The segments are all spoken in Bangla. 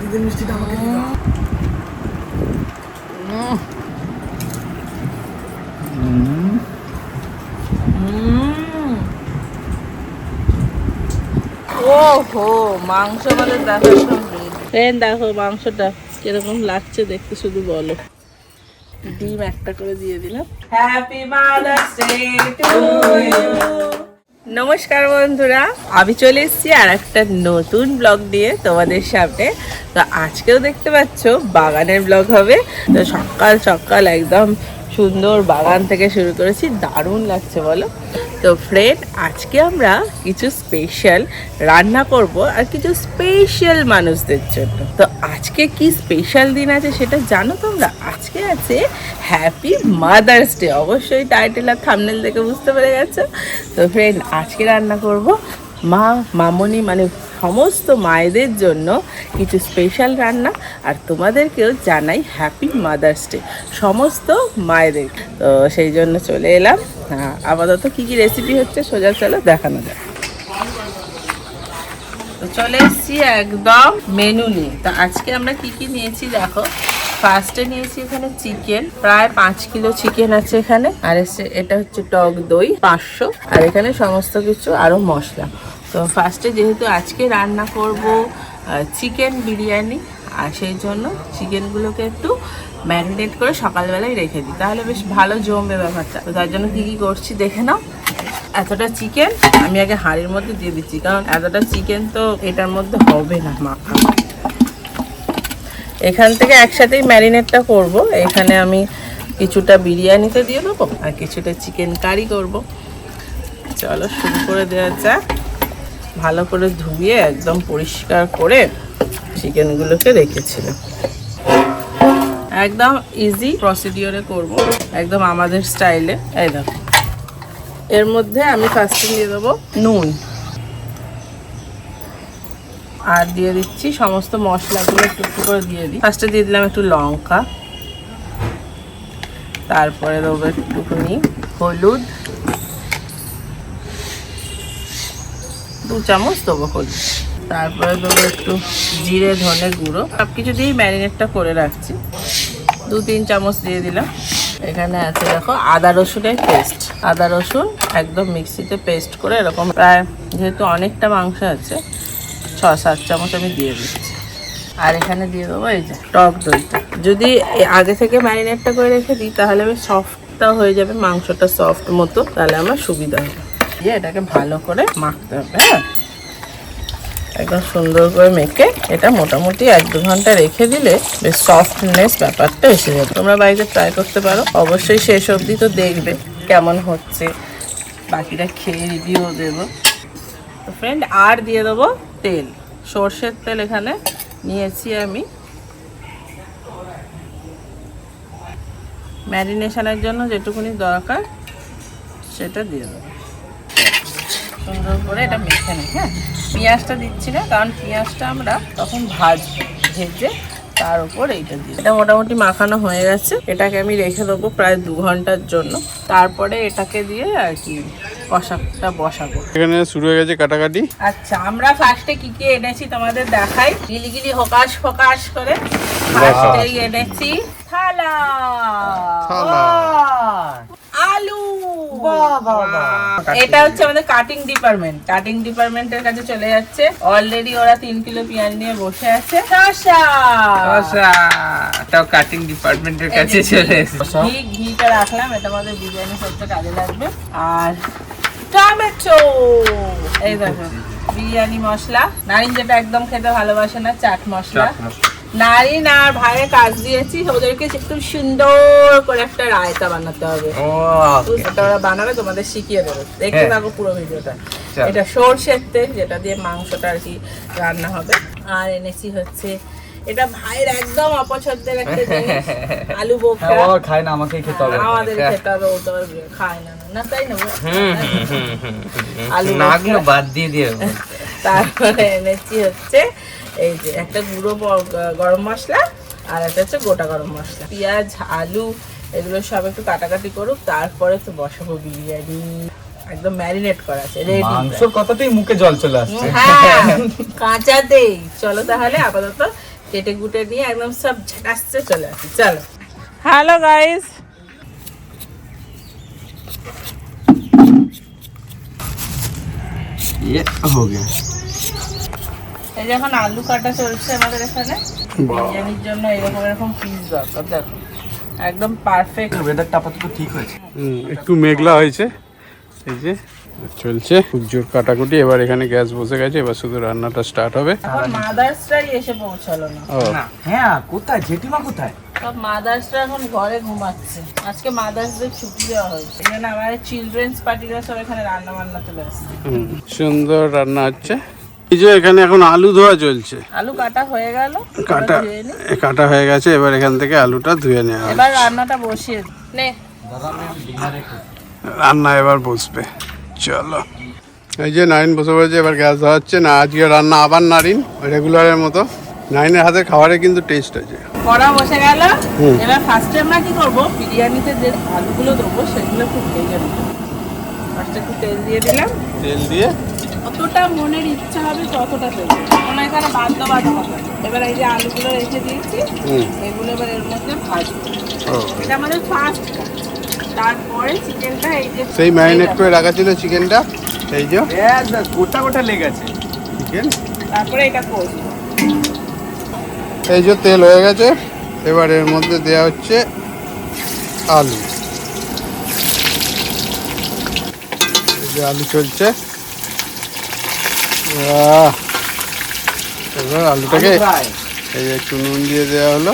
দিদির মিষ্টিটা আমাকে মাংস দেখো ফ্রেন্ড দেখো মাংসটা কীরকম লাগছে দেখতে শুধু বলো। ডিম একটা করে দিয়ে দিলাম। Happy mother's day to you নমস্কার বন্ধুরা, আমি চলে এসেছি আর একটা নতুন ব্লগ দিয়ে তোমাদের সামনে। তো আজকেও দেখতে পাচ্ছ বাগানের ব্লগ হবে। তো সকাল সকাল একদম সুন্দর বাগান থেকে শুরু করেছি। দারুণ লাগছে বলো। তো ফ্রেন্ড আজকে আমরা কিছু স্পেশাল রান্না করব আর কিছু স্পেশাল মানুষদের জন্য। তো আজকে কি স্পেশাল দিন আছে সেটা জানো তোমরা? আজকে আছে হ্যাপি মাদার্স ডে অবশ্যই টাইটেল আর থামনেল দেখে বুঝতে পেরে গেছো। তো ফ্রেন্ড আজকে রান্না করব মা, মামনি মানে সমস্ত মায়েদের জন্য কিছু স্পেশাল রান্না আর তোমাদেরকেও জানাই হ্যাপি মাদার্স ডে সমস্ত মায়েদের। তো সেই জন্য চলে এলাম। আপাতত কী কী রেসিপি হচ্ছে সোজা চলো দেখানো যায় চলে এসেছি একদম মেনু নিয়ে। তো আজকে আমরা কি কি নিয়েছি দেখো। ফার্স্টে নিয়েছি এখানে চিকেন প্রায় পাঁচ কিলো চিকেন আছে এখানে। আর এটা হচ্ছে টক দই, পাঁচশো। আর এখানে সমস্ত কিছু আরও মশলা। তো ফার্স্টে যেহেতু আজকে রান্না করব চিকেন বিরিয়ানি, আর সেই জন্য চিকেনগুলোকে একটু ম্যারিনেট করে সকালবেলায় রেখে দিই। তাহলে বেশ ভালো জমবে ব্যাপারটা। তো তার জন্য কী কী করছি দেখে নাও। এতটা চিকেন আমি আগে হাঁড়ির মধ্যে দিয়ে দিচ্ছি, কারণ এতটা চিকেন তো এটার মধ্যে হবে না। মাখা এখান থেকে একসাথেই ম্যারিনেটটা করব। এখানে আমি কিছুটা বিরিয়ানিতে দিয়ে দেবো আর কিছুটা চিকেন কারি করব। চলো শুরু করে দেওয়া যাক। ভালো করে ধুয়ে একদম পরিষ্কার করে চিকেনগুলোকে রেখেছিলাম। একদম ইজি প্রসিডিওরে করব, একদম আমাদের স্টাইলে এই দেখো, এর মধ্যে আমি ফার্স্টে দিয়ে দেবো নুন। আর দিয়ে দিচ্ছি সমস্ত মশলাগুলো একটু একটু করে দিয়ে দিই। ফার্স্টে দিয়ে দিলাম একটু লঙ্কা, তারপরে দেবো একটুখানি হলুদ। দু চামচ দেবো হলুদ। তারপরে দেবো একটু জিরে, ধনে গুঁড়ো। সব কিছু দিয়েই ম্যারিনেটটা করে রাখছি। দু তিন চামচ দিয়ে দিলাম। এখানে আছে দেখো আদা রসুনের পেস্ট। আদা রসুন একদম মিক্সিতে পেস্ট করে এরকম প্রায় যেহেতু অনেকটা মাংস আছে ছ সাত চামচ আমি দিয়ে দিচ্ছি। আর এখানে দিয়ে দেবো এই যে টক দইটা। যদি আগে থেকে ম্যারিনেটটা করে রেখে দিই, তাহলে আমি সফটটা হয়ে যাবে, মাংসটা সফট মতো, তাহলে আমার সুবিধা হবে। দিয়ে এটাকে ভালো করে মাখতে হবে হ্যাঁ? একদম সুন্দর করে মেখে এটা মোটামুটি এক দু ঘণ্টা রেখে দিলে বেশ সফটনেস ব্যাপারটা এসে যাবে। তোমরা বাড়িতে ট্রাই করতে পারো, অবশ্যই শেষ অবধি তো দেখবে কেমন হচ্ছে। বাকিটা খেয়ে রিভিউ দেবো। তো ফ্রেন্ড আর দিয়ে দেবো তেল। সর্ষের তেল এখানে নিয়েছি আমি। ম্যারিনেশনের জন্য যেটুকুনি দরকার, সেটা দিয়ে দেবো। সুন্দর করে এটা মেখে নিই হ্যাঁ? পেঁয়াজটা দিচ্ছি না কারণ পেঁয়াজটা আমরা তখন ভাজবো ভেজে তার উপর এইটা দিই এটা মোটামুটি মাখানো হয়ে গেছে। এটাকে আমি রেখে দেবো প্রায় দু ঘণ্টার জন্য। তারপরে এটাকে দিয়ে আর কি কষাটা বসাবো। এখানে শুরু হয়ে গেছে কাটাকাটি। আচ্ছা আমরা ফার্স্টে কি কি এনেছি তোমাদের দেখাই। গিলিগিলি হোকাশ ফোকাশ করে ফার্স্টেই এনেছি থালা। থালা। আলু। এটা হচ্ছে আমাদের কাটিং ডিপার্টমেন্ট কাটিং ডিপার্টমেন্টের কাছে চলে যাচ্ছে। অলরেডি ওরা তিন কিলো পেঁয়াজ নিয়ে বসে আছে। তাও কাটিং ডিপার্টমেন্টের কাছে চলে এসেছে। ঘি ঘিটা রাখলাম। এটা আমাদের বিরিয়ানি করতে কাজে লাগবে। আর টমেটো! এই দেখো বিরিয়ানি মশলা। নারিন যেটা একদম খেতে ভালোবাসে না চাট মশলা। নারিন আর ভাইয়ের কাজ দিয়েছি ওদেরকে একটু সুন্দর করে একটা রায়তা বানাতে হবে। ওরা বানাবে তোমাদের শিখিয়ে দেবে। দেখতে হ্যাঁ। থাকো পুরো ভিডিওটা। এটা সর্ষের তেল যেটা দিয়ে মাংসটা আর কি রান্না হবে। আর এনেছি হচ্ছে এটা ভাইয়ের একদম অপছন্দের একটা জিনিস আলু বোখরা। খায় না আমাকেই খেতে হবে। আমাদের খেতে হবে ও তো খায় না না তাই না আলু নাগুলো বাদ দিয়ে দিয়ে তারপরে এনেছি হচ্ছে এই যে একটা গুঁড়ো ব- গরম মশলা আর একটা হচ্ছে গোটা গরম মশলা পেঁয়াজ আলু এগুলো সব একটু কাটাকাটি করুক তারপরে তো বসাবো বিরিয়ানি একদম ম্যারিনেট করা আছে রেডি মাংসর কথাতেই মুখে জল চলে আসছে হ্যাঁ কাঁচাতেই চলো তাহলে আপাতত কেটে কুটে নিয়ে একদম সব ঝাকাসতে চলে আসি চলো হ্যালো গাইস ये हो गया এই যে এখন আলু কাটা চলছে আমাদের এখানে। বিরিয়ানির জন্য এরকম এরকম পিস দরকার দেখো। একদম পারফেক্ট ওয়েদারটা আপাতত ঠিক হয়েছে। হুম, একটু মেঘলা হয়েছে। এই যে চলছে খুব কাটাকুটি এবার এখানে গ্যাস বসে গেছে এবার শুধু রান্নাটা স্টার্ট হবে। এখন মাদার্সরাই এসে পৌঁছালো না। ও। হ্যাঁ কোথায়? জেঠিমা কোথায়? সব মাদার্সরা এখন ঘরে ঘুমাচ্ছে। আজকে মাদার্সদের ছুটি দেওয়া হয়েছে। এই জন্য আমাদের চিলড্রেন্স পার্টিরা সব এখানে রান্না বান্না চলে আসছে হুম, সুন্দর রান্না হচ্ছে। এই যে এখানে এখন আলু ধোয়া চলছে। আলু কাটা হয়ে গেল কাটা কাটা হয়ে গেছে এবার এখান থেকে আলুটা ধুয়ে নেওয়া হবে। এবার রান্নাটা বসিয়ে নে। রান্না এবার বসবে। চলো। এই যে নারিন বসে পড়েছে এবার গ্যাস ধোয়া হচ্ছে। না আজকে রান্না আবার নারিন রেগুলারের মতো। নারিনের হাতে খাবারের কিন্তু টেস্ট আছে। কড়া বসে গেল। এবার ফার্স্টে আমরা কি করব? বিরিয়ানিতে যে আলুগুলো দেবো সেগুলো একটু ভেজে নেব। ফার্স্টে একটু তেল দিয়ে দিলাম। তেল দিয়ে যতটা মনের ইচ্ছা হবে ততটা তেল দেবো। কোনো এখানে বাধ্য বাধ্য হবে। না। এবার এই যে আলুগুলো রেখে দিয়েছি এগুলো এবার এর মধ্যে ভাজবো। ও। এটা আমাদের ফার্স্ট তারপরে চিকেনটা এই যে সেই ম্যারিনেট করে রাখা ছিল চিকেনটা এই যে। গোটা গোটা লেগেছে চিকেন তারপরে এটা করব এই যে তেল হয়ে গেছে। এবার এর মধ্যে দেওয়া হচ্ছে আলু। যে আলু চলছে! এবার আলুটাকে এই যে একটু নুন দিয়ে দেওয়া হলো।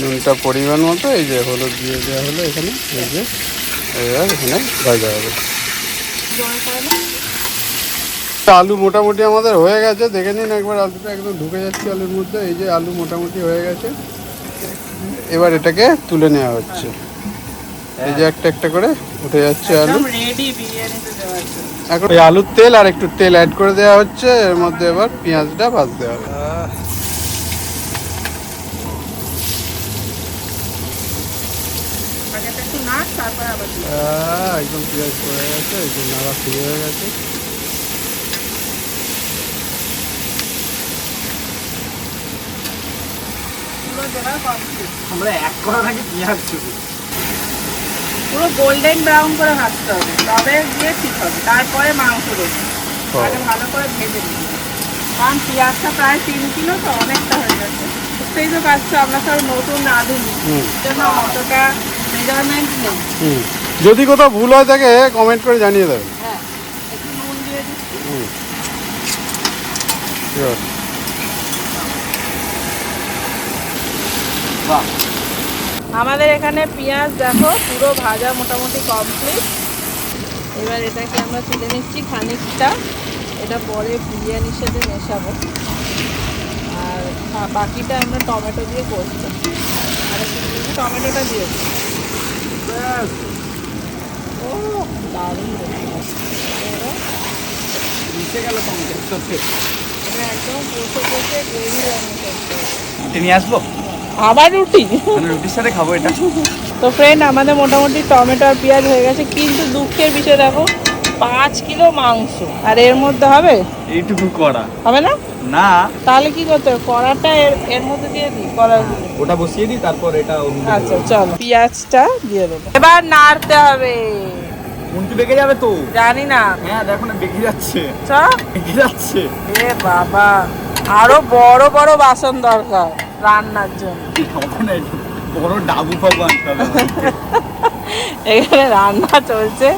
নুনটা পরিমাণ মতো এই যে হলুদ দিয়ে দেওয়া হলো এখানে এই যে। এবার এখানে ভাজা হবে। আলু মোটামুটি আমাদের হয়ে গেছে। দেখে নিন একবার আলুটা একদম ঢুকে যাচ্ছে আলুর মধ্যে। এই যে আলু মোটামুটি হয়ে গেছে। এবার এটাকে তুলে নেওয়া হচ্ছে। এই যে একটা একটা করে উঠে যাচ্ছে আলু। একদম এখন আলুর তেল আর একটু তেল অ্যাড করে দেওয়া হচ্ছে এর মধ্যে এবার পেঁয়াজটা ভাজতে হবে। একদম পেঁয়াজ পড়ে গেছে যে নাড়া শুরু হয়ে গেছে। আমরা এক করার আগে পেঁয়াজ শুধু পুরো গোল্ডেন ব্রাউন করে ভাজতে হবে। তবে দিয়ে ঠিক হবে। তারপরে মাংস দেবো। আগে ভালো করে ভেজে দিই কারণ পেঁয়াজটা প্রায় তিন কিলো তো অনেকটা হয়ে যাচ্ছে বুঝতেই তো পারছ আমরা সব নতুন আধুনিক জন্য অতটা মেজারমেন্ট নেই। যদি কোথাও ভুল হয় থাকে কমেন্ট করে জানিয়ে দেবেন। হ্যাঁ একটু নুন দিয়ে দিচ্ছি. বাহ। আমাদের এখানে পেঁয়াজ দেখো পুরো ভাজা মোটামুটি কমপ্লিট এবার এটাকে আমরা তুলে নিচ্ছি খানিকটা। এটা পরে বিরিয়ানির সাথে মেশাবো। আর বাকিটা আমরা টমেটো দিয়ে করছি। আর টমেটোটা দিয়ে দিই। ও দারুণ একদম কষে কষে গ্রেভি রান্না করতে। নিয়ে আসব? আবার রুটি? মানে রুটির সাথে খাব এটা। তো ফ্রেন্ড আমাদের মোটামুটি টমেটো আর পেঁয়াজ হয়ে গেছে কিন্তু দুঃখের বিষয় দেখো পাঁচ কিলো মাংস। আর এর মধ্যে হবে? এইটুকু করা হবে না? না। তাহলে কি করতে হবে? কড়াটা এর এর মধ্যে দিয়ে দিই কড়াগুলো ওটা বসিয়ে দিই তারপর এটা আচ্ছা চলো। পেঁয়াজটা দিয়ে দেবো। এবার নাড়তে হবে। উল্টে বেঁকে যাবে তো? জানি না। হ্যাঁ দেখো না বেঁকে যাচ্ছে। চ। বেঁকে যাচ্ছে। এ বাবা। আরও বড় বড় বাসন দরকার রান্নার জন্য। বড় ডাবু পাবো আনতে এখানে রান্না চলছে।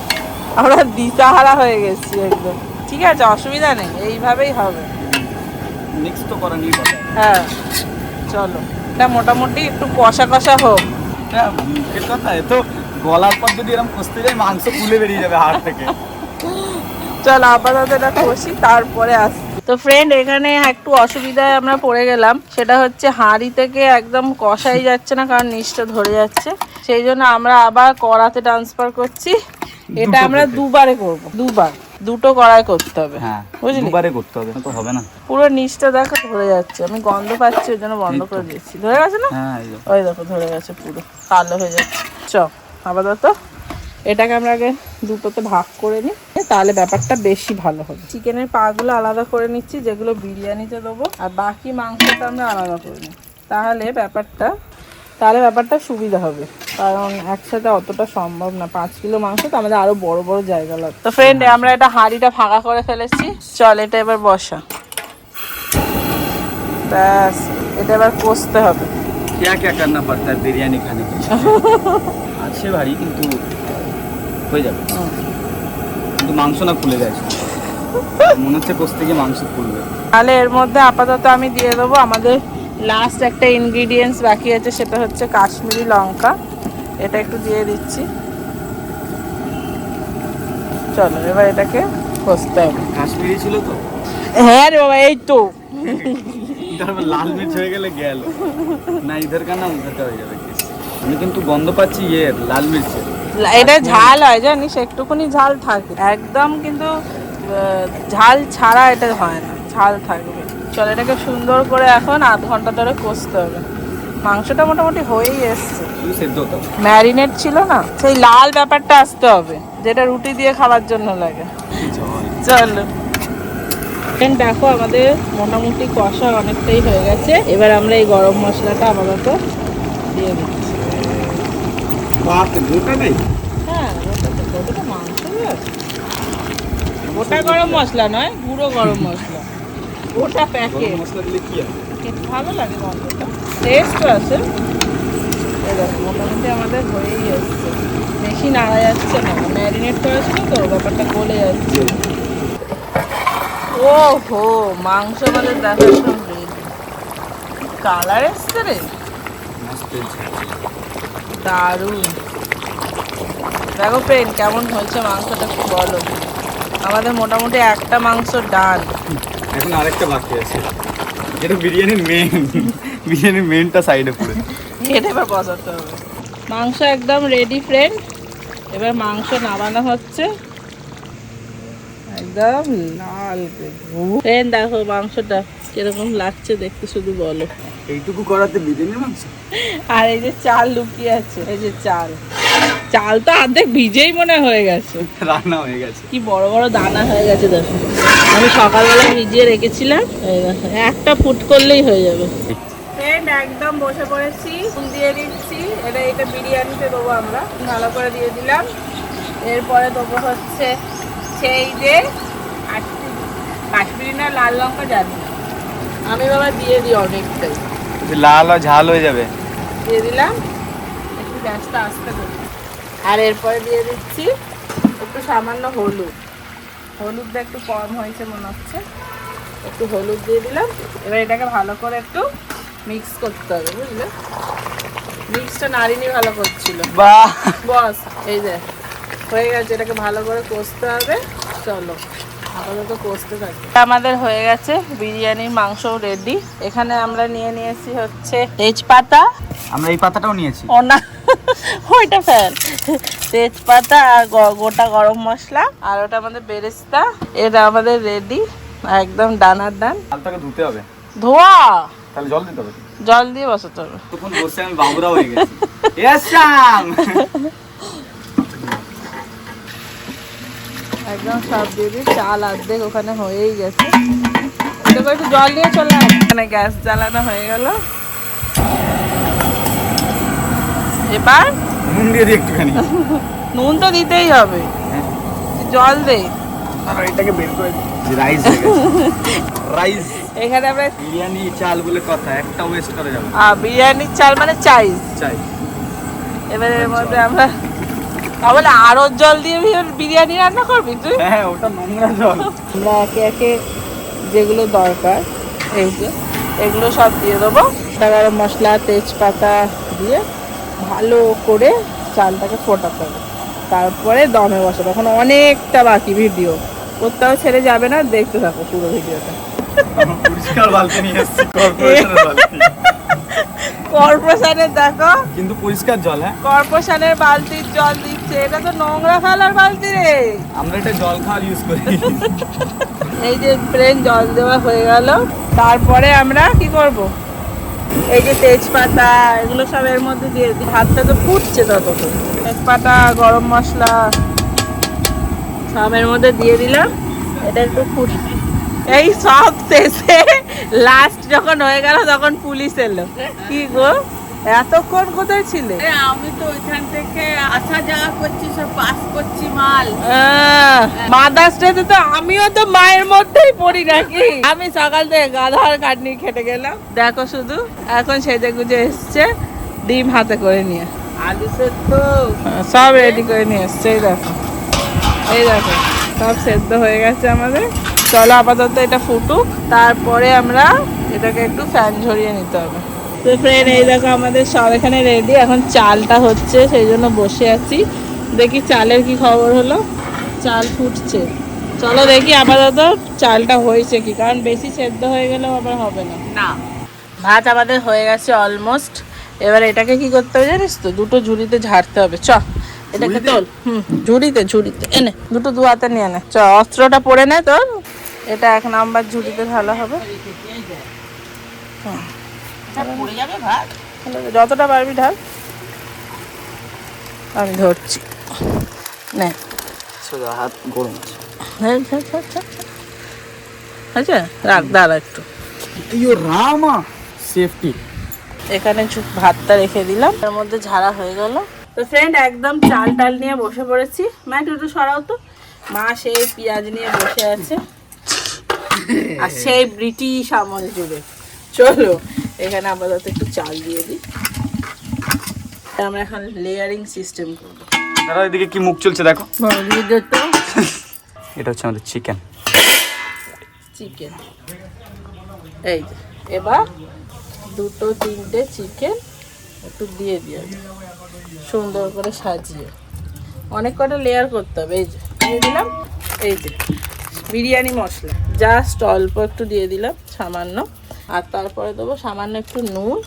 আমরা দিশাহারা হয়ে গেছি একদম। ঠিক আছে অসুবিধা নেই এইভাবেই হবে। মিক্স তো করা নিয়ে হ্যাঁ চলো। এটা মোটামুটি একটু কষা কষা হোক। মুখের কথা এ তো গলার পর যদি এরকম কষতে যায় মাংস খুলে বেরিয়ে যাবে হাড় থেকে। চলো আপাতত এটা কষি তারপরে আসি। তো ফ্রেন্ড এখানে একটু অসুবিধায় আমরা পড়ে গেলাম। সেটা হচ্ছে হাঁড়ি থেকে একদম কষাই যাচ্ছে না কারণ নিচটা ধরে যাচ্ছে। সেই জন্য আমরা আবার কড়াতে ট্রান্সফার করছি। এটা আমরা দুবারে করব। দুবার। দুটো কড়াই করতে হবে। হ্যাঁ বুঝলি? দুবারে করতে হবে তো হবে না। পুরো নিচটা দেখো ধরে যাচ্ছে। আমি গন্ধ পাচ্ছি ওই জন্য বন্ধ করে দিয়েছি। ধরে গেছে না? হ্যাঁ ওই দেখো ধরে গেছে পুরো। কালো হয়ে যাচ্ছে। চ আপাতত এটাকে আমরা আগে দুটোতে ভাগ করে নিই তাহলে ব্যাপারটা বেশি ভালো হবে চিকেনের পাগুলো আলাদা করে নিচ্ছি যেগুলো বিরিয়ানিতে দেবো আর বাকি মাংসটা আমরা আলাদা করে নিই তাহলে ব্যাপারটা তাহলে ব্যাপারটা সুবিধা হবে কারণ একসাথে অতটা সম্ভব না পাঁচ কিলো মাংস তো আমাদের আরো বড় বড় জায়গা লাগবে তো ফ্রেন্ড আমরা এটা হাঁড়িটা ফাঁকা করে ফেলেছি চল এটা এবার বসা ব্যাস এটা এবার কষতে হবে क्या क्या करना पड़ता है बिरयानी खाने के लिए আছে ভারী কিন্তু হয়ে যাবে। কিন্তু মাংস না খুলে গেছে। মনে হচ্ছে কষতে গিয়ে মাংস খুলবে তাহলে এর মধ্যে আপাতত আমি দিয়ে দেবো। আমাদের লাস্ট একটা ইনগ্রিডিয়েন্টস বাকি আছে সেটা হচ্ছে কাশ্মীরি লঙ্কা। এটা একটু দিয়ে দিচ্ছি। চলো এবার এটাকে কষতে হবে। কাশ্মীরি ছিল তো? হ্যাঁ রে বাবা এই তো। তারপর লাল মির্চ হয়ে গেলে গেল। না ইধার কা না উধার কা হয়ে যাবে। আমি কিন্তু গন্ধ পাচ্ছি ইয়ে লাল মির্চের। এটা ঝাল হয় জানিস? একটুখানি ঝাল থাকে। একদম কিন্তু ঝাল ছাড়া এটা হয় না ঝাল থাকবে। চল এটাকে সুন্দর করে এখন আধ ঘণ্টা ধরে কষতে হবে। মাংসটা মোটামুটি হয়েই এসছে। ম্যারিনেট ছিল না সেই লাল ব্যাপারটা আসতে হবে যেটা রুটি দিয়ে খাওয়ার জন্য লাগে। চলো। দেখো আমাদের মোটামুটি কষা অনেকটাই হয়ে গেছে। এবার আমরা এই গরম মশলাটা আপাতত দিয়ে দিচ্ছি। বাপ গোটা নেই? হ্যাঁ ওটা তো মাংস গোটা গরম মশলা নয় গুঁড়ো গরম মশলা। গোটা প্যাকেট মশলা দিলে কি ভালো লাগে গন্ধটা টেস্ট আছে। মোটামুটি আমাদের হয়েই এসছে। বেশি নাড়া যাচ্ছে না ম্যারিনেট করেছিল তো ব্যাপারটা গলে যাচ্ছে। ও হো মাংস আমাদের দেখার সব রেডি কালার এসছে রে। দারুণ। দেখো পেন কেমন হয়েছে মাংসটা একটু বলো। আমাদের মোটামুটি একটা মাংস ডান। এখন আরেকটা বাকি আছে। যেটা বিরিয়ানির মেন বিরিয়ানির মেনটা সাইডে পড়ে। এটা এবার বসাতে হবে। মাংস একদম রেডি ফ্রেন্ড এবার মাংস নামানো হচ্ছে। একদম লাল ফ্রেন্ড দেখো মাংসটা কীরকম লাগছে দেখতে শুধু বলো। এইটুকু করাতে বিরিয়ানির মাংস আর এই যে চাল লুকিয়ে আছে এই যে চাল। চাল তো অর্ধেক ভিজেই মনে হয়ে গেছে। রান্না হয়ে গেছে। কি বড় বড় দানা হয়ে গেছে দেখো। আমি সকালবেলা ভিজিয়ে রেখেছিলাম এই দেখো, একটা ফুট করলেই হয়ে যাবে। ফ্রেন্ড একদম বসে পড়েছি ফুল দিয়ে দিচ্ছি। এটা এটা বিরিয়ানিতে দেবো আমরা ভালো করে দিয়ে দিলাম। এরপরে দেবো হচ্ছে সেই যে কাশ্মীরি কাশ্মীরি না লাল লঙ্কা জানি আমি বাবা দিয়ে দিই অনেকটাই। লাল আর ঝাল হয়ে যাবে। দিয়ে দিলাম একটু গ্যাসটা আস্তে করি। আর এরপরে দিয়ে দিচ্ছি একটু সামান্য হলুদ। হলুদটা একটু কম হয়েছে মনে হচ্ছে। একটু হলুদ দিয়ে দিলাম। এবার এটাকে ভালো করে একটু মিক্স করতে হবে বুঝলে? মিক্সটা নারিনি ভালো করছিল। বাহ! বস এই যে হয়ে গেছে। এটাকে ভালো করে কষতে হবে। চলো। আপাতত আমাদের হয়ে গেছে বিরিয়ানির মাংস রেডি এখানে আমরা নিয়ে নিয়েছি হচ্ছে তেজপাতা। আমরা এই পাতাটাও নিয়েছি। ও না ওইটা ফেল। তেজপাতা আর গোটা গরম মশলা। আর ওটা আমাদের বেরেস্তা। এটা আমাদের রেডি একদম ডানার ডান ডালটাকে ধুতে হবে। ধোয়া! তাহলে জল দিতে হবে। জল দিয়ে বসাতে হবে। তখন বসে আমি বাবুরা হয়ে গেছি। Yes, একদম সব দিয়ে দিই চাল অর্ধেক ওখানে হয়েই গেছে। করে একটু জল দিয়ে চলে আয়। এখানে গ্যাস জ্বালানো হয়ে গেল। এবার নুন দিয়ে দিই একটুখানি। নুন তো দিতেই হবে। হ্যাঁ। জল দে। আর এটাকে বের করে রাইস হয়ে রাইস এখানে আমরা বিরিয়ানি চাল বলে কথা একটা ওয়েস্ট করা যাবে। চাল মানে চাই। চাই। এবার এর মধ্যে আমরা তাহলে আরও জল দিয়ে বিরিয়ানি রান্না করবি তুই? হ্যাঁ ওটা নোংরা জল। আমরা একে একে যেগুলো দরকার এই যে এগুলো সব দিয়ে দেবো। গরম মশলা তেজপাতা দিয়ে ভালো করে চালটাকে ফোটাতে হবে। তারপরে দমে বসাবো। এখন অনেকটা বাকি ভিডিও। কোথাও ছেড়ে যাবে না দেখতে থাকো পুরো ভিডিওটা। পরিষ্কার বালতি নিয়ে এসেছি কর্পোরেশনের বালতি। কর্পোরেশনের দেখো। কিন্তু পরিষ্কার জল হ্যাঁ? কর্পোরেশনের বালতির জল দিচ্ছে। এটা তো নোংরা ফেলার বালতি রে। আমরা এটা জল খাওয়ার ইউজ করি। এই যে প্লেন জল দেওয়া হয়ে গেল। তারপরে আমরা কি করব? এই যে তেজপাতা এগুলো সব এর মধ্যে দিয়ে দিই। ভাতটা তো ফুটছে ততক্ষণ। তেজপাতা গরম মশলা সব এর মধ্যে দিয়ে দিলাম। এটা একটু ফুট এই সব শেষে লাস্ট যখন হয়ে গেল তখন পুলিশ এলো। কি গো? এতক্ষণ কোথায় ছিলে? আমি তো ওইখান থেকে আসা যাওয়া করছি সব পাস করছি মাল। মাদার্স ডেতে তো আমিও তো মায়ের মধ্যেই পড়ি নাকি? আমি সকাল থেকে গাধার কাটনি খেটে গেলাম। দেখো শুধু এখন সেজে গুজে এসছে ডিম হাতে করে নিয়ে। আলু সেদ্ধ। সব রেডি করে নিয়ে এসছে এই দেখো। এই দেখো সব সেদ্ধ হয়ে গেছে আমাদের। চলো আপাতত এটা ফুটুক তারপরে আমরা এটাকে একটু ফ্যান ঝরিয়ে নিতে হবে। তো ফ্রেন্ড এই দেখো আমাদের সব এখানে রেডি এখন চালটা হচ্ছে সেই জন্য বসে আছি। দেখি চালের কি খবর হলো? চাল ফুটছে। চলো দেখি আপাতত চালটা হয়েছে কি কারণ বেশি সেদ্ধ হয়ে গেলেও আবার হবে না। না। ভাত আমাদের হয়ে গেছে অলমোস্ট এবার এটাকে কি করতে হবে জানিস তো? দুটো ঝুড়িতে ঝাড়তে হবে। চ এটাকে তোল। হুম ঝুড়িতে ঝুড়িতে। এনে দুটো দু হাতে নিয়ে নে। চ অস্ত্রটা পরে নে তোর। এটা এক নাম্বার ঝুড়িতে ঢালা হবে। তাহলে যতটা পারবি ঢাল। আমি ধরছি। নে। হাত গরম হ্যাঁ, হ্যাঁ, হ্যাঁ, হ্যাঁ। আচ্ছা রাখ দাঁড়া একটু। রামা সেফটি এখানে ভাতটা রেখে দিলাম। তার মধ্যে ঝাড়া হয়ে গেল। তো ফ্রেন্ড একদম চাল টাল নিয়ে বসে পড়েছি। মা একটু সরাও তো। মা সেই পেঁয়াজ নিয়ে বসে আছে। আর সেই ব্রিটিশ আমল জুড়ে চলো এখানে আপাতত একটু চাল দিয়ে দিই। আমরা এখন লেয়ারিং সিস্টেম করব। দাদা এদিকে কি মুখ চলছে দেখো? এটা হচ্ছে আমাদের চিকেন চিকেন এই এবার দুটো তিনটে চিকেন একটু দিয়ে দিয়ে সুন্দর করে সাজিয়ে। অনেক কটা লেয়ার করতে হবে এই যে দিয়ে দিলাম। এই যে বিরিয়ানি মশলা। জাস্ট অল্প একটু দিয়ে দিলাম, সামান্য। আর তারপরে দেবো সামান্য একটু নুন।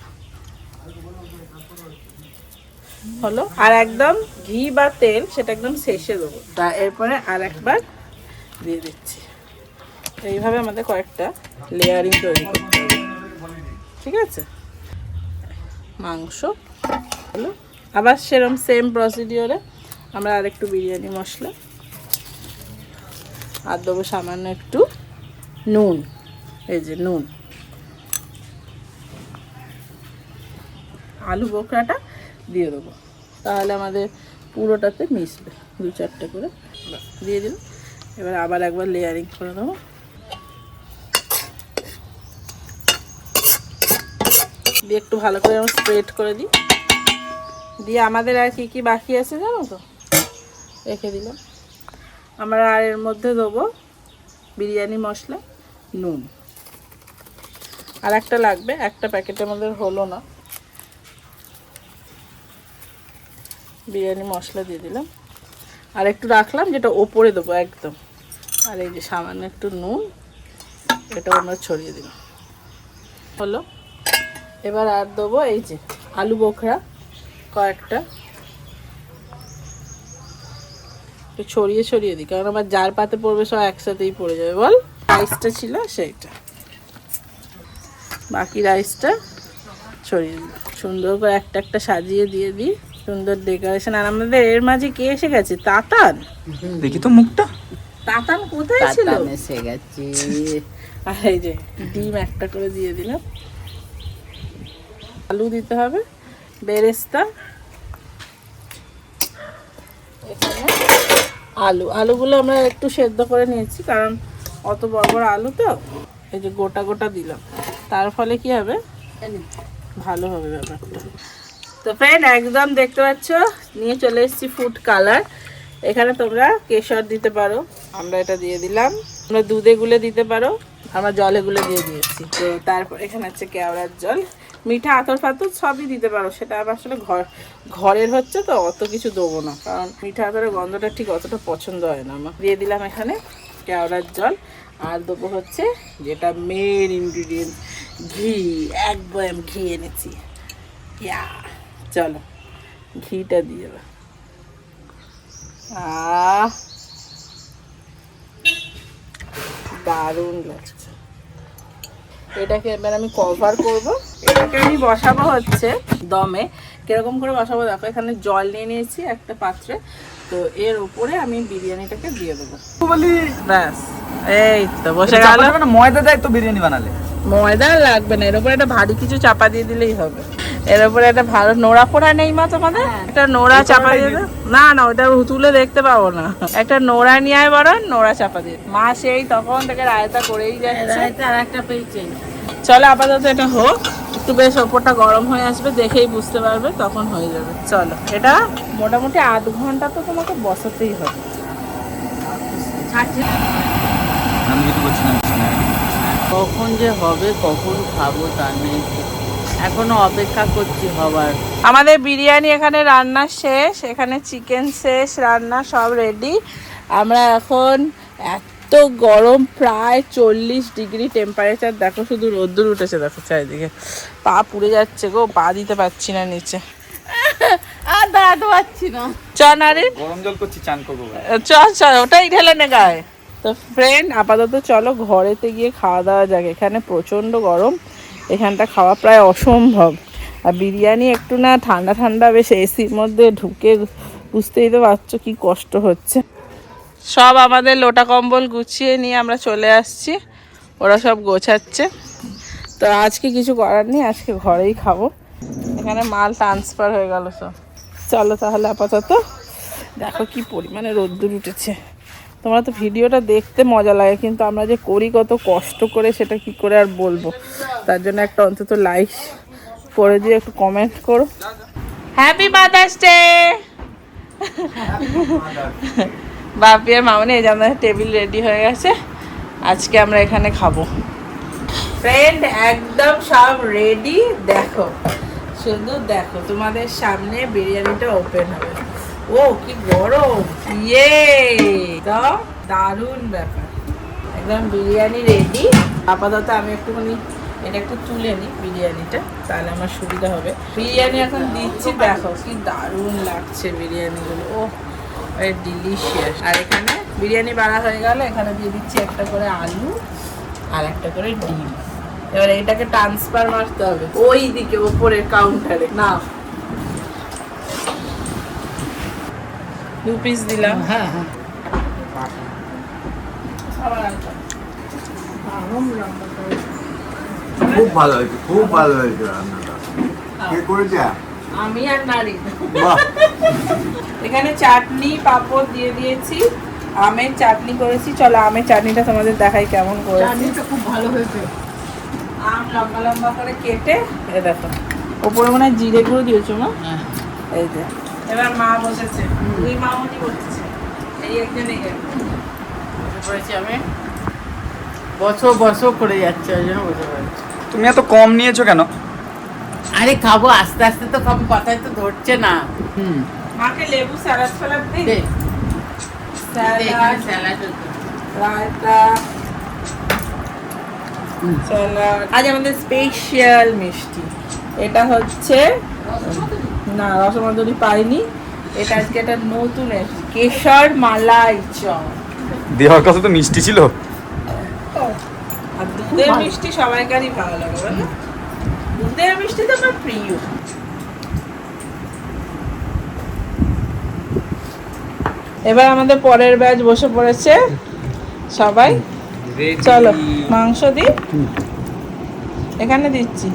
হলো? আর একদম ঘি বা তেল, সেটা একদম শেষে দেবো। তা এরপরে আর একবার দিয়ে দিচ্ছি। এইভাবে আমাদের কয়েকটা লেয়ারিং তৈরি করতে হবে। ঠিক আছে? মাংস। হলো? আবার সেরম সেম প্রসিডিওরে আমরা আর একটু বিরিয়ানি মশলা আর দেবো সামান্য একটু নুন, এই যে নুন। আলু বোখরাটা দিয়ে দেবো। তাহলে আমাদের পুরোটাতে মিশবে, দু চারটে করে। দিয়ে দিলাম। এবার আবার একবার লেয়ারিং করে দেবো। দিয়ে একটু ভালো করে আমি স্প্রেড করে দিই। দিয়ে আমাদের আর কি কি বাকি আছে জানো তো? রেখে দিলাম। আমরা আর এর মধ্যে দেবো বিরিয়ানি মশলা, নুন। আর একটা লাগবে, একটা প্যাকেটের মধ্যে হলো না। বিরিয়ানি মশলা দিয়ে দিলাম। আর একটু রাখলাম, যেটা ওপরে দেবো একদম। আর এই যে সামান্য একটু নুন, এটা আমরা ছড়িয়ে দিলাম। হলো। এবার আর দেবো এই যে আলু বোখরা কয়েকটা একটু ছড়িয়ে ছড়িয়ে দিই কারণ আমার যার পাতে পড়বে সব একসাথেই পড়ে যাবে। বল। রাইসটা ছিল সেইটা। বাকি রাইসটা ছড়িয়ে দিই। সুন্দর করে একটা একটা সাজিয়ে দিয়ে দিই সুন্দর ডেকোরেশন আর আমাদের এর মাঝে কে এসে গেছে? তাতান? দেখি তো মুখটা। তাতান কোথায় ছিল? এসে গেছে। আর এই যে ডিম একটা করে দিয়ে দিলাম। আলু দিতে হবে বেরেস্তা। এখানে আলু। আলুগুলো আমরা একটু সেদ্ধ করে নিয়েছি, কারণ অত বড় বড় আলু তো, এই যে গোটা গোটা দিলাম। তার ফলে কি হবে? ভালো হবে ব্যাপারটা। তো ফ্রেন্ড একদম দেখতে পাচ্ছ, নিয়ে চলে এসেছি ফুড কালার এখানে তোমরা কেশর দিতে পারো, আমরা এটা দিয়ে দিলাম। তোমরা দুধে গুলে দিতে পারো, আমরা জলে গুলে দিয়ে দিয়েছি। তো তারপর এখানে হচ্ছে কেওড়ার জল। মিঠা আতর ফাতর সবই দিতে পারো, সেটা আমার আসলে ঘর ঘরের হচ্ছে তো, অত কিছু দেবো না, কারণ মিঠা আতরের গন্ধটা ঠিক অতটা পছন্দ হয় না আমার। দিয়ে দিলাম এখানে কেওড়ার জল, আর দেবো হচ্ছে যেটা মেন ইনগ্রিডিয়েন্ট ঘি, এক বয়াম ঘি এনেছি। ইয়া, চলো, ঘিটা দিয়ে আহ, দারুণ লাগছে। এটাকে এবার আমি কভার করব। এটাকে আমি বসাবো হচ্ছে দমে। কীরকম করে বসাবো দেখো এখানে জল নিয়ে নিয়েছি একটা পাত্রে। তো এর উপরে আমি বিরিয়ানিটাকে দিয়ে দেবো। ব্যাস। এই তো বসে গেল। ময়দা দেয় তো বিরিয়ানি বানালে। ময়দা লাগবে না এর উপরে একটা ভারী কিছু চাপা দিয়ে দিলেই হবে। এর উপরে একটা ভালো নোড়া ফোড়া নেই মা তোমাদের? একটা নোড়া চাপা দিয়ে না না ওটা তুলে দেখতে পাবো না। একটা নোড়া নিয়ে আয় বরং নোড়া চাপা দিয়ে। মা সেই তখন থেকে রায়তা করেই যাচ্ছে। আর একটা পেয়েছে চলো আপাতত এটা হোক। একটু বেশ ওপরটা গরম হয়ে আসবে দেখেই বুঝতে পারবে তখন হয়ে যাবে। চলো এটা মোটামুটি আধ ঘণ্টা তো তোমাকে বসাতেই হবে। না কখন যে হবে কখন খাব তা নেই। এখনও অপেক্ষা করছি হবার। আমাদের বিরিয়ানি এখানে রান্না শেষ এখানে চিকেন শেষ রান্না সব রেডি আমরা এখন এত গরম প্রায় চল্লিশ ডিগ্রি টেম্পারেচার দেখো শুধু রোদ্দুর উঠেছে দেখো চারিদিকে। পা পুড়ে যাচ্ছে গো পা দিতে পারছি না নিচে। আর দাঁড়াতে পারছি না। চ নারী। গরম জল করছি চান করব। চল চল ওটাই ঢেলে নে গায়ে। তো ফ্রেন্ড আপাতত চলো ঘরেতে গিয়ে খাওয়া দাওয়া যাক। এখানে প্রচণ্ড গরম। এখানটা খাওয়া প্রায় অসম্ভব। আর বিরিয়ানি একটু না ঠান্ডা ঠান্ডা, বেশ এসির মধ্যে ঢুকে বুঝতেই তো পারছ কি কষ্ট হচ্ছে। সব আমাদের লোটা কম্বল গুছিয়ে নিয়ে আমরা চলে আসছি, ওরা সব গোছাচ্ছে। তো আজকে কিছু করার নেই, আজকে ঘরেই খাব। এখানে মাল ট্রান্সফার হয়ে গেল সব। চলো তাহলে আপাতত, দেখো কি পরিমাণে রোদ্দুর উঠেছে। তোমরা তো ভিডিওটা দেখতে মজা লাগে, কিন্তু আমরা যে করি কত কষ্ট করে সেটা কি করে আর বলব? তার জন্য একটা অন্তত লাইক করে দিয়ে একটু কমেন্ট করো। হ্যাপি মাদার্স ডে বাপি আর মামনি, এই যে টেবিল রেডি হয়ে গেছে। আজকে আমরা এখানে খাব। ফ্রেন্ড একদম সব রেডি দেখো, শুধু দেখো, তোমাদের সামনে বিরিয়ানিটা ওপেন হবে। ও, কি গরম! ইয়ে তো দারুণ ব্যাপার। একদম বিরিয়ানি রেডি আপাতত আমি একটুখানি, এটা একটু তুলে নিই বিরিয়ানিটা, তাহলে আমার সুবিধা হবে। বিরিয়ানি এখন দিচ্ছি, দেখো কি দারুণ লাগছে বিরিয়ানিগুলো। ও ডিলিশিয়াস আর এখানে বিরিয়ানি বাড়া হয়ে গেল, এখানে দিয়ে দিচ্ছি একটা করে আলু আর একটা করে ডিম। এবার এটাকে ট্রান্সফার মারতে হবে। ওই দিকে, ওপরের কাউন্টারে না। দু পিস দিলাম। হ্যাঁ হ্যাঁ। খুব ভালো হয়েছে খুব ভালো হয়েছে রান্নাটা। কে করেছে? আমি আর নারী এখানে চাটনি পাঁপড় দিয়ে দিয়েছি আমের চাটনি করেছি। চলো আমের চাটনিটা তোমাদের দেখাই কেমন করেছি। চাটনিটা খুব ভালো হয়েছে। আম লম্বা লম্বা করে কেটে এ দেখো। ওপরে মনে হয় জিরে গুঁড়ো দিয়েছ মা? হ্যাঁ। এই যে। এবার মা বসেছে। দুই মামনি বসেছে। এই একজন এই একজন। বসে আমি। বছর বছর করে যাচ্ছে ওই জন্য বসে পড়েছি তুমি এত কম নিয়েছো কেন? আরে খাব আস্তে আস্তে তো খাব কথাই তো ধরছে না। হুম। মাকে লেবু স্যালাড ফ্যালাড দে। আজ আমাদের স্পেশাল মিষ্টি। এটা হচ্ছে না রসমাদুরি পাইনি এটা আজকে একটা নতুন এসেছে কেশর মালাই চপ। দেওয়ার কথা তো মিষ্টি ছিল। দুধের মিষ্টি সবাইকারই ভালো লাগে বলো দুধের মিষ্টি তো আমার প্রিয়। এবার আমাদের পরের ব্যাচ বসে পড়েছে সবাই। চলো মাংস দি। এখানে দিচ্ছি।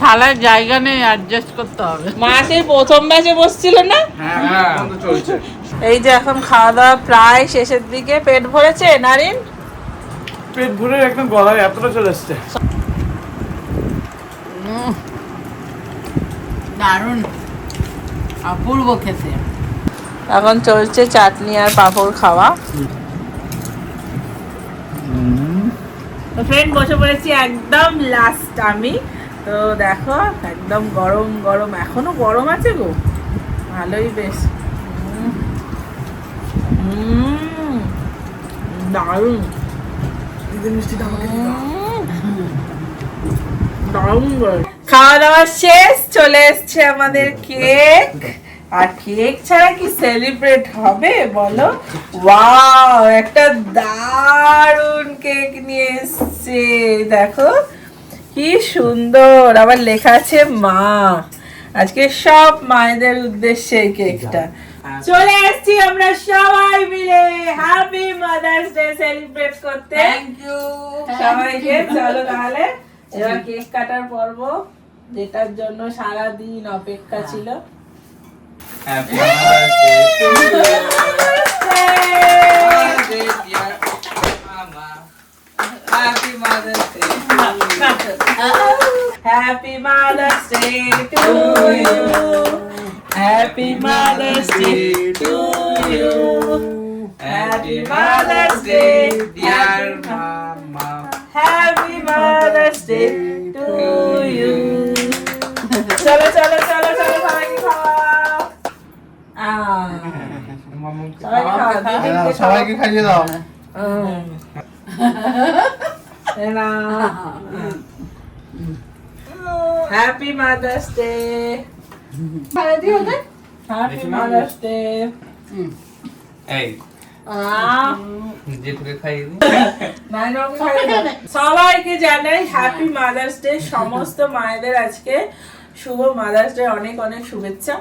থালার জায়গা নেই অ্যাডজাস্ট করতে হবে। মা সেই প্রথম ব্যাচে বসছিল না? হ্যাঁ এখন চলছে। এই যে এখন খাওয়া দাওয়া প্রায় শেষের দিকে পেট ভরেছে নারিন? পেট ভরে একদম গলায় এতটা চলে এসছে। দারুণ। অপূর্ব খেতে। এখন চলছে চাটনি আর পাঁপড় খাওয়া। ফ্রেন্ড বসে পড়েছি একদম লাস্ট আমি। তো দেখো একদম গরম গরম। এখনও গরম আছে গো। ভালোই বেশ। দারুণ। দারুণ গরম। খাওয়া দাওয়া শেষ চলে এসছে আমাদের কেক। আর কেক ছাড়া কি সেলিব্রেট হবে বলো? ওয়াও একটা দারুণ কেক নিয়ে এসছে। দেখো কি সুন্দর। আবার লেখা আছে মা। আজকে সব মায়েদের উদ্দেশ্যে কেকটা। চলে এসেছি আমরা সবাই মিলে। হ্যাপি মাদার্স ডে সেলিব্রেট করতে। থ্যাংক ইউ সবাইকে চলো তাহলে। এবার কেক কাটার পর্ব যেটার জন্য সারা দিন অপেক্ষা ছিল। Happy Mother's Day! To you. Mother's Day, dear Mama. Happy Mother's Day to you. Happy Mother's Day to you. Happy Mother's Day dear Mama. Happy Mother's Day to you. চলো চলো চলো চলো সবাইকে খাওয়াও সবাইকে খাইয়ে দাও। Happy mother's day happy mother's day এই। নিজে তোকে খাইয়ে দিই। সবাইকে জানাই হ্যাপি মাদার্স ডে সমস্ত মায়েদের আজকে শুভ মাদার্স ডে অনেক অনেক শুভেচ্ছা।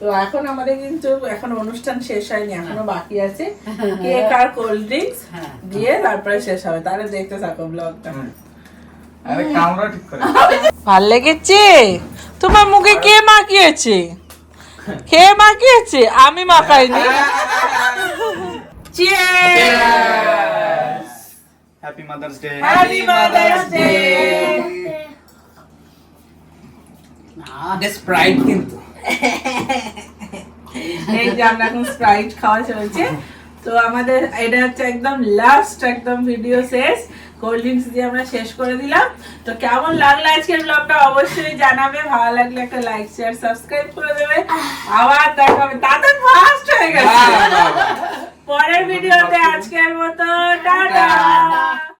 তো এখন আমাদের কিন্তু এখন অনুষ্ঠান শেষ হয়নি এখনও বাকি আছে। কেক আর কোল্ড ড্রিঙ্কস দিয়ে তারপরে শেষ হবে। তাহলে দেখতে থাকো ব্লগটা আরে কামরা ঠিক করে। ভালো লেগেছে? তোমার মুখে কে মাখিয়েছে? কে মাখিয়েছে? আমি মাখাইনি। Happy mother's day happy mother's day Sprite কিন্তু। এই যে আমরা এখন স্প্রাইট খাওয়া চলছে। তো আমাদের এটা হচ্ছে একদম লাস্ট একদম ভিডিও শেষ। কোল্ড ড্রিঙ্কস দিয়ে আমরা শেষ করে দিলাম। তো কেমন লাগল আজকের ব্লগটা অবশ্যই জানাবে। ভালো লাগলে একটা লাইক শেয়ার সাবস্ক্রাইব করে দেবে। আবার দেখা হবে। তাদের ফাস্ট হয়ে গেছে। পরের ভিডিওতে আজকের মতো টাটা।